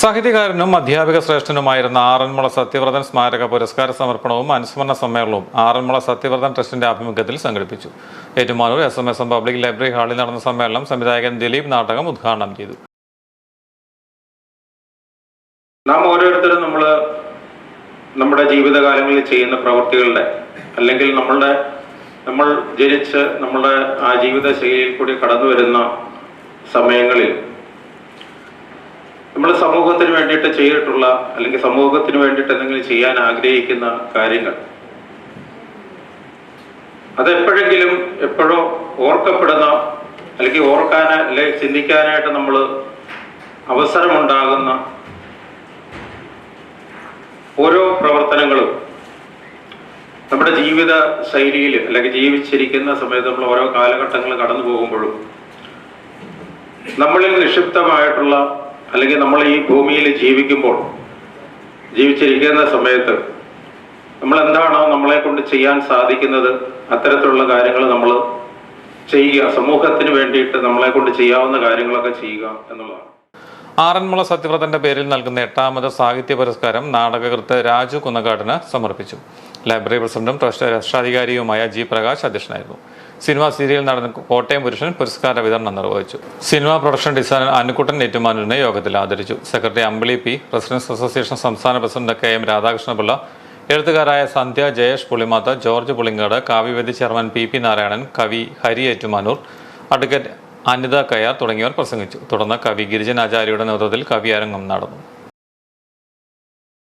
സാഹിത്യകാരനും അധ്യാപിക ശ്രേഷ്ഠനുമായിരുന്ന ആറന്മുള സത്യവ്രതൻ സ്മാരക പുരസ്കാര സമർപ്പണവും അനുസ്മരണ സമ്മേളനവും ആറന്മുള സത്യവ്രതൻ ട്രസ്റ്റിന്റെ ആഭിമുഖ്യത്തിൽ സംഘടിപ്പിച്ചു. Ettumanoor S M S M public library ഹാളിൽ നടന്ന സമ്മേളനം സംവിധായകൻ ദിലീപ് നാടകം ഉദ്ഘാടനം ചെയ്തു. നാം ഓരോരുത്തരും നമ്മൾ നമ്മുടെ ജീവിതകാലങ്ങളിൽ ചെയ്യുന്ന പ്രവൃത്തികളുടെ അല്ലെങ്കിൽ നമ്മളുടെ നമ്മൾ ജനിച്ച് നമ്മുടെ ആ ജീവിത ശൈലിയിൽ കൂടി കടന്നു വരുന്ന സമയങ്ങളിൽ നമ്മൾ സമൂഹത്തിന് വേണ്ടിയിട്ട് ചെയ്തിട്ടുള്ള അല്ലെങ്കിൽ സമൂഹത്തിന് വേണ്ടിയിട്ട് എന്തെങ്കിലും ചെയ്യാൻ ആഗ്രഹിക്കുന്ന കാര്യങ്ങൾ. അതെപ്പോഴെങ്കിലും എപ്പോഴോ ഓർക്കപ്പെടുന്ന അല്ലെങ്കിൽ ഓർക്കാൻ അല്ലെങ്കിൽ ചിന്തിക്കാനായിട്ട് നമ്മൾ അവസരമുണ്ടാകുന്ന ഓരോ പ്രവർത്തനങ്ങളും നമ്മുടെ ജീവിത ശൈലിയിൽ അല്ലെങ്കിൽ ജീവിച്ചിരിക്കുന്ന സമയത്ത് നമ്മൾ ഓരോ കാലഘട്ടങ്ങൾ കടന്നു പോകുമ്പോഴും നമ്മളിൽ നിക്ഷിപ്തമായിട്ടുള്ള അല്ലെങ്കിൽ നമ്മൾ ഈ ഭൂമിയിൽ ജീവിക്കുമ്പോൾ ജീവിച്ചിരിക്കുന്ന സമയത്ത് നമ്മൾ എന്താണോ നമ്മളെ കൊണ്ട് ചെയ്യാൻ സാധിക്കുന്നത് അത്തരത്തിലുള്ള കാര്യങ്ങൾ നമ്മൾ ചെയ്യുക സമൂഹത്തിന് വേണ്ടിയിട്ട് നമ്മളെ കൊണ്ട് ചെയ്യാവുന്ന കാര്യങ്ങളൊക്കെ ചെയ്യുക എന്നുള്ളതാണ്. ആറന്മുള സത്യവ്രതന്റെ പേരിൽ നൽകുന്ന എട്ടാമത് സാഹിത്യ പുരസ്കാരം നാടകകൃത്ത് രാജു കുന്നകാടിന് സമർപ്പിച്ചു. ലൈബ്രറി പ്രസിഡന്റും ട്രസ്റ്റ് രക്ഷാധികാരിയുമായ ജി പ്രകാശ് അധ്യക്ഷനായിരുന്നു. സിനിമ സീരിയൽ നടൻ കോട്ടയം പുരുഷൻ പുരസ്കാര വിതരണം നിർവഹിച്ചു. സിനിമ പ്രൊഡക്ഷൻ ഡിസൈനർ അനുക്കുട്ടൻ ഏറ്റുമാനൂരിനെ യോഗത്തിൽ ആദരിച്ചു. Secretary Ambili P presidents association സംസ്ഥാന president K M Radhakrishnapillai എഴുത്തുകാരായ Sandhya Jayesh Pulimatha George Pulingad Kavyavedi chairman P P Narayanan കവി ഹരി ഏറ്റുമാനൂർ അഡ്വക്കേറ്റ് അനിത കയാർ തുടങ്ങിയവർ പ്രസംഗിച്ചു. തുടർന്ന് കവി ഗിരിജൻ ആചാര്യയുടെ നേതൃത്വത്തിൽ കവിയരംഗം നടന്നു.